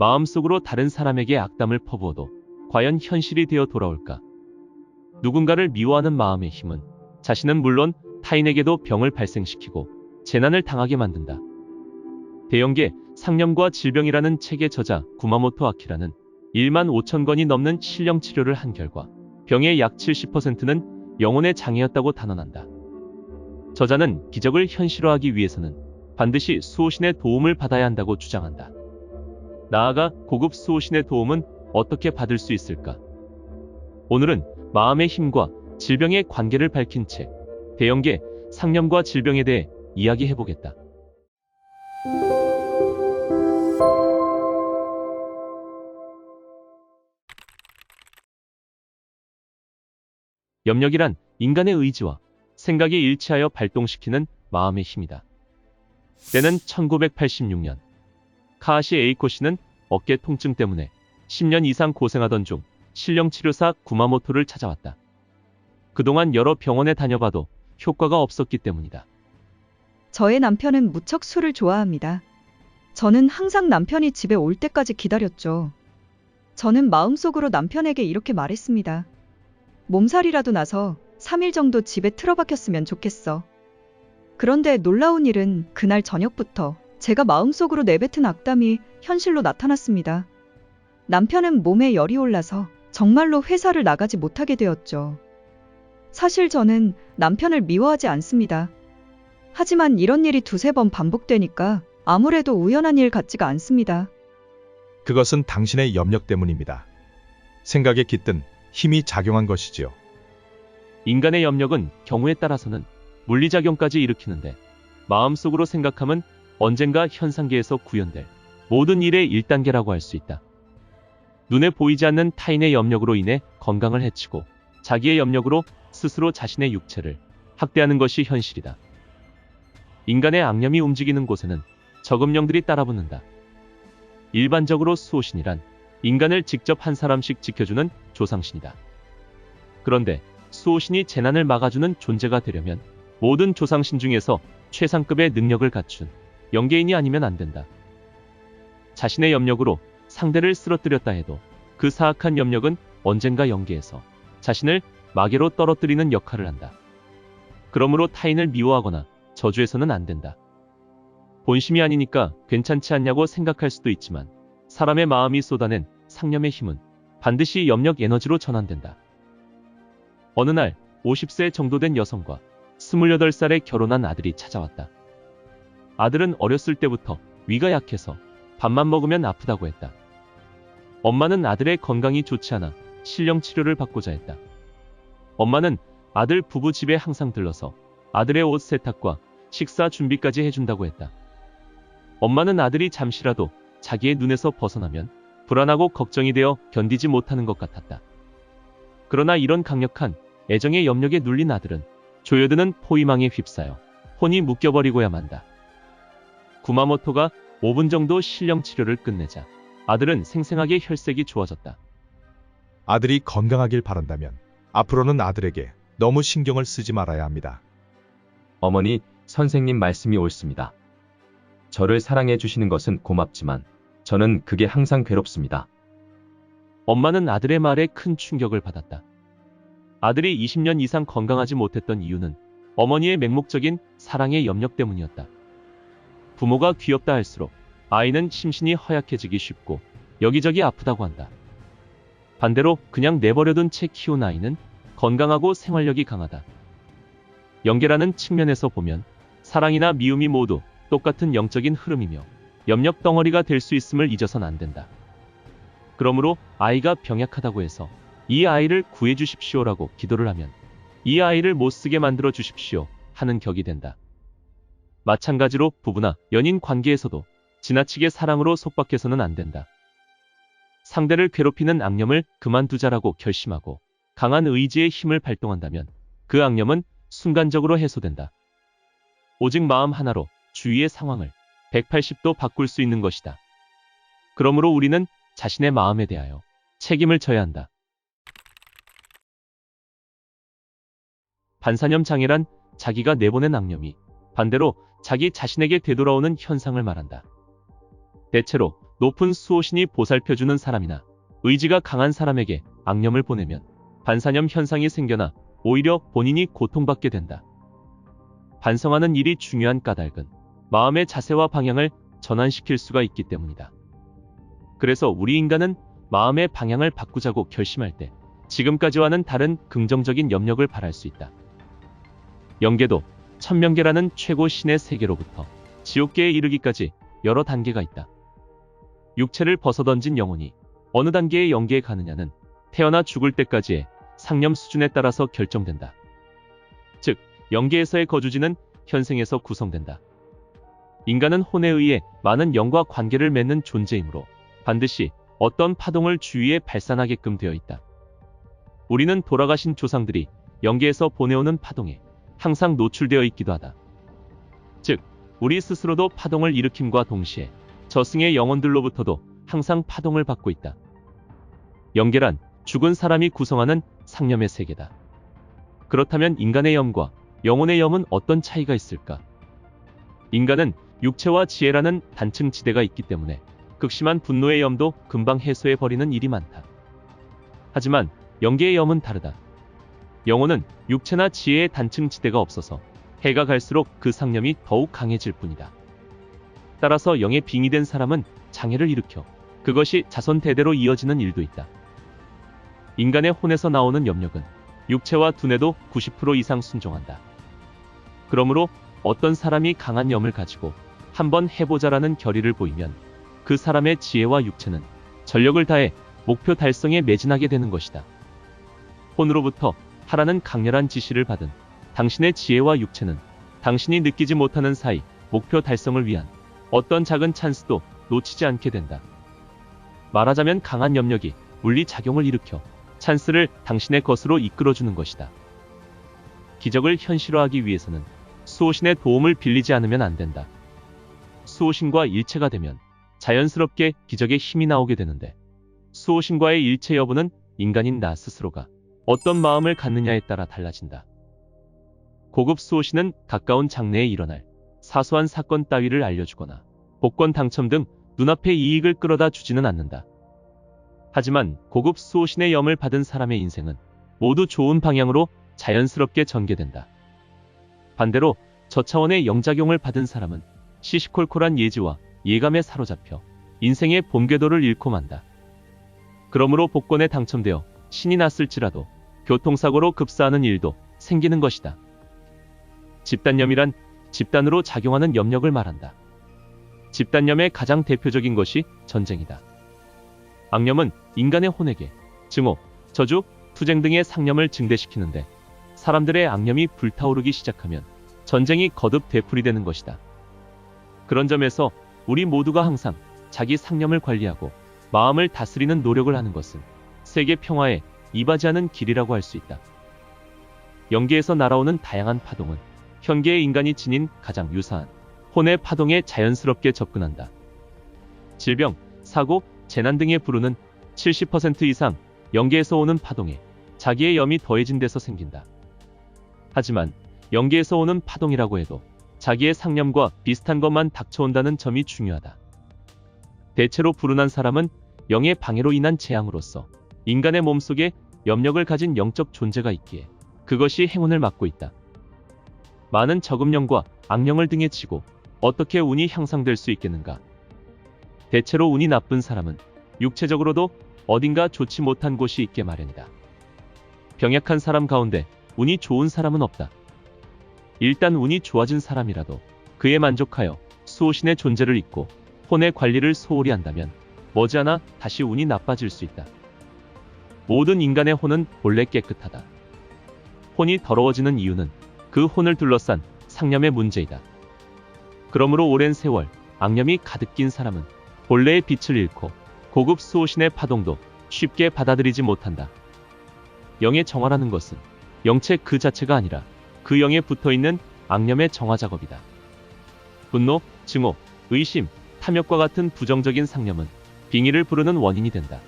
마음속으로 다른 사람에게 악담을 퍼부어도 과연 현실이 되어 돌아올까? 누군가를 미워하는 마음의 힘은 자신은 물론 타인에게도 병을 발생시키고 재난을 당하게 만든다. 대형계 상념과 질병이라는 책의 저자 구마모토 아키라는 1만 5천 건이 넘는 실령 치료를 한 결과 병의 약 70%는 영혼의 장애였다고 단언한다. 저자는 기적을 현실화하기 위해서는 반드시 수호신의 도움을 받아야 한다고 주장한다. 나아가 고급 수호신의 도움은 어떻게 받을 수 있을까? 오늘은 마음의 힘과 질병의 관계를 밝힌 책, 대형계 상념과 질병에 대해 이야기해 보겠다. 염력이란 인간의 의지와 생각이 일치하여 발동시키는 마음의 힘이다. 때는 1986년. 카하시 에이코 씨는 어깨 통증 때문에 10년 이상 고생하던 중 실령치료사 구마모토를 찾아왔다. 그동안 여러 병원에 다녀봐도 효과가 없었기 때문이다. 저의 남편은 무척 술을 좋아합니다. 저는 항상 남편이 집에 올 때까지 기다렸죠. 저는 마음속으로 남편에게 이렇게 말했습니다. 몸살이라도 나서 3일 정도 집에 틀어박혔으면 좋겠어. 그런데 놀라운 일은 그날 저녁부터 제가 마음속으로 내뱉은 악담이 현실로 나타났습니다. 남편은 몸에 열이 올라서 정말로 회사를 나가지 못하게 되었죠. 사실 저는 남편을 미워하지 않습니다. 하지만 이런 일이 두세 번 반복되니까 아무래도 우연한 일 같지가 않습니다. 그것은 당신의 염력 때문입니다. 생각에 깃든 힘이 작용한 것이지요. 인간의 염력은 경우에 따라서는 물리작용까지 일으키는데 마음속으로 생각함은 언젠가 현상계에서 구현될 모든 일의 1단계라고 할 수 있다. 눈에 보이지 않는 타인의 염력으로 인해 건강을 해치고 자기의 염력으로 스스로 자신의 육체를 학대하는 것이 현실이다. 인간의 악념이 움직이는 곳에는 저금령들이 따라붙는다. 일반적으로 수호신이란 인간을 직접 한 사람씩 지켜주는 조상신이다. 그런데 수호신이 재난을 막아주는 존재가 되려면 모든 조상신 중에서 최상급의 능력을 갖춘 영계인이 아니면 안 된다. 자신의 염력으로 상대를 쓰러뜨렸다 해도 그 사악한 염력은 언젠가 영계에서 자신을 마개로 떨어뜨리는 역할을 한다. 그러므로 타인을 미워하거나 저주해서는 안 된다. 본심이 아니니까 괜찮지 않냐고 생각할 수도 있지만 사람의 마음이 쏟아낸 상념의 힘은 반드시 염력 에너지로 전환된다. 어느 날 50세 정도 된 여성과 28살에 결혼한 아들이 찾아왔다. 아들은 어렸을 때부터 위가 약해서 밥만 먹으면 아프다고 했다. 엄마는 아들의 건강이 좋지 않아 실령 치료를 받고자 했다. 엄마는 아들 부부 집에 항상 들러서 아들의 옷 세탁과 식사 준비까지 해준다고 했다. 엄마는 아들이 잠시라도 자기의 눈에서 벗어나면 불안하고 걱정이 되어 견디지 못하는 것 같았다. 그러나 이런 강력한 애정의 염력에 눌린 아들은 조여드는 포위망에 휩싸여 혼이 묶여버리고야 만다. 구마모토가 5분 정도 실령 치료를 끝내자 아들은 생생하게 혈색이 좋아졌다. 아들이 건강하길 바란다면 앞으로는 아들에게 너무 신경을 쓰지 말아야 합니다. 어머니, 선생님 말씀이 옳습니다. 저를 사랑해 주시는 것은 고맙지만 저는 그게 항상 괴롭습니다. 엄마는 아들의 말에 큰 충격을 받았다. 아들이 20년 이상 건강하지 못했던 이유는 어머니의 맹목적인 사랑의 염력 때문이었다. 부모가 귀엽다 할수록 아이는 심신이 허약해지기 쉽고 여기저기 아프다고 한다. 반대로 그냥 내버려둔 채 키운 아이는 건강하고 생활력이 강하다. 연계라는 측면에서 보면 사랑이나 미움이 모두 똑같은 영적인 흐름이며 염력 덩어리가 될 수 있음을 잊어선 안 된다. 그러므로 아이가 병약하다고 해서 이 아이를 구해 주십시오라고 기도를 하면 이 아이를 못 쓰게 만들어 주십시오 하는 격이 된다. 마찬가지로 부부나 연인 관계에서도 지나치게 사랑으로 속박해서는 안 된다. 상대를 괴롭히는 악념을 그만두자라고 결심하고 강한 의지의 힘을 발동한다면 그 악념은 순간적으로 해소된다. 오직 마음 하나로 주위의 상황을 180도 바꿀 수 있는 것이다. 그러므로 우리는 자신의 마음에 대하여 책임을 져야 한다. 반사념 장애란 자기가 내보낸 악념이 반대로 자기 자신에게 되돌아오는 현상을 말한다. 대체로 높은 수호신이 보살펴주는 사람이나 의지가 강한 사람에게 악념을 보내면 반사념 현상이 생겨나 오히려 본인이 고통받게 된다. 반성하는 일이 중요한 까닭은 마음의 자세와 방향을 전환시킬 수가 있기 때문이다. 그래서 우리 인간은 마음의 방향을 바꾸자고 결심할 때 지금까지와는 다른 긍정적인 염력을 발할 수 있다. 영계도 천명계라는 최고 신의 세계로부터 지옥계에 이르기까지 여러 단계가 있다. 육체를 벗어던진 영혼이 어느 단계의 영계에 가느냐는 태어나 죽을 때까지의 상념 수준에 따라서 결정된다. 즉, 영계에서의 거주지는 현생에서 구성된다. 인간은 혼에 의해 많은 영과 관계를 맺는 존재이므로 반드시 어떤 파동을 주위에 발산하게끔 되어 있다. 우리는 돌아가신 조상들이 영계에서 보내오는 파동에 항상 노출되어 있기도 하다. 즉, 우리 스스로도 파동을 일으킴과 동시에 저승의 영혼들로부터도 항상 파동을 받고 있다. 영계란 죽은 사람이 구성하는 상념의 세계다. 그렇다면 인간의 염과 영혼의 염은 어떤 차이가 있을까? 인간은 육체와 지혜라는 단층 지대가 있기 때문에 극심한 분노의 염도 금방 해소해 버리는 일이 많다. 하지만 영계의 염은 다르다. 영혼은 육체나 지혜의 단층 지대가 없어서 해가 갈수록 그 상념이 더욱 강해질 뿐이다. 따라서 영에 빙의된 사람은 장애를 일으켜 그것이 자손 대대로 이어지는 일도 있다. 인간의 혼에서 나오는 염력은 육체와 두뇌도 90% 이상 순종한다. 그러므로 어떤 사람이 강한 염을 가지고 한번 해보자라는 결의를 보이면 그 사람의 지혜와 육체는 전력을 다해 목표 달성에 매진하게 되는 것이다. 혼으로부터 하라는 강렬한 지시를 받은 당신의 지혜와 육체는 당신이 느끼지 못하는 사이 목표 달성을 위한 어떤 작은 찬스도 놓치지 않게 된다. 말하자면 강한 염력이 물리 작용을 일으켜 찬스를 당신의 것으로 이끌어주는 것이다. 기적을 현실화하기 위해서는 수호신의 도움을 빌리지 않으면 안 된다. 수호신과 일체가 되면 자연스럽게 기적의 힘이 나오게 되는데 수호신과의 일체 여부는 인간인 나 스스로가 어떤 마음을 갖느냐에 따라 달라진다. 고급 수호신은 가까운 장래에 일어날 사소한 사건 따위를 알려주거나 복권 당첨 등 눈앞의 이익을 끌어다 주지는 않는다. 하지만 고급 수호신의 염을 받은 사람의 인생은 모두 좋은 방향으로 자연스럽게 전개된다. 반대로 저 차원의 영작용을 받은 사람은 시시콜콜한 예지와 예감에 사로잡혀 인생의 본궤도를 잃고 만다. 그러므로 복권에 당첨되어 신이 났을지라도 교통사고로 급사하는 일도 생기는 것이다. 집단염이란 집단으로 작용하는 염력을 말한다. 집단염의 가장 대표적인 것이 전쟁이다. 악념은 인간의 혼에게 증오, 저주, 투쟁 등의 상념을 증대시키는데 사람들의 악념이 불타오르기 시작하면 전쟁이 거듭 되풀이되는 것이다. 그런 점에서 우리 모두가 항상 자기 상념을 관리하고 마음을 다스리는 노력을 하는 것은 세계 평화에 이바지하는 길이라고 할 수 있다. 영계에서 날아오는 다양한 파동은 현계의 인간이 지닌 가장 유사한 혼의 파동에 자연스럽게 접근한다. 질병, 사고, 재난 등의 불우는 70% 이상 영계에서 오는 파동에 자기의 염이 더해진 데서 생긴다. 하지만 영계에서 오는 파동이라고 해도 자기의 상념과 비슷한 것만 닥쳐온다는 점이 중요하다. 대체로 불운한 사람은 영의 방해로 인한 재앙으로서 인간의 몸속에 염력을 가진 영적 존재가 있기에 그것이 행운을 막고 있다. 많은 적음령과 악령을 등에 치고 어떻게 운이 향상될 수 있겠는가? 대체로 운이 나쁜 사람은 육체적으로도 어딘가 좋지 못한 곳이 있게 마련이다. 병약한 사람 가운데 운이 좋은 사람은 없다. 일단 운이 좋아진 사람이라도 그에 만족하여 수호신의 존재를 잊고 혼의 관리를 소홀히 한다면 머지않아 다시 운이 나빠질 수 있다. 모든 인간의 혼은 본래 깨끗하다. 혼이 더러워지는 이유는 그 혼을 둘러싼 상념의 문제이다. 그러므로 오랜 세월 악념이 가득 낀 사람은 본래의 빛을 잃고 고급 수호신의 파동도 쉽게 받아들이지 못한다. 영의 정화라는 것은 영체 그 자체가 아니라 그 영에 붙어 있는 악념의 정화 작업이다. 분노, 증오, 의심, 탐욕과 같은 부정적인 상념은 빙의를 부르는 원인이 된다.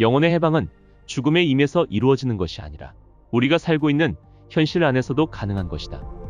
영혼의 해방은 죽음의 임에서 이루어지는 것이 아니라 우리가 살고 있는 현실 안에서도 가능한 것이다.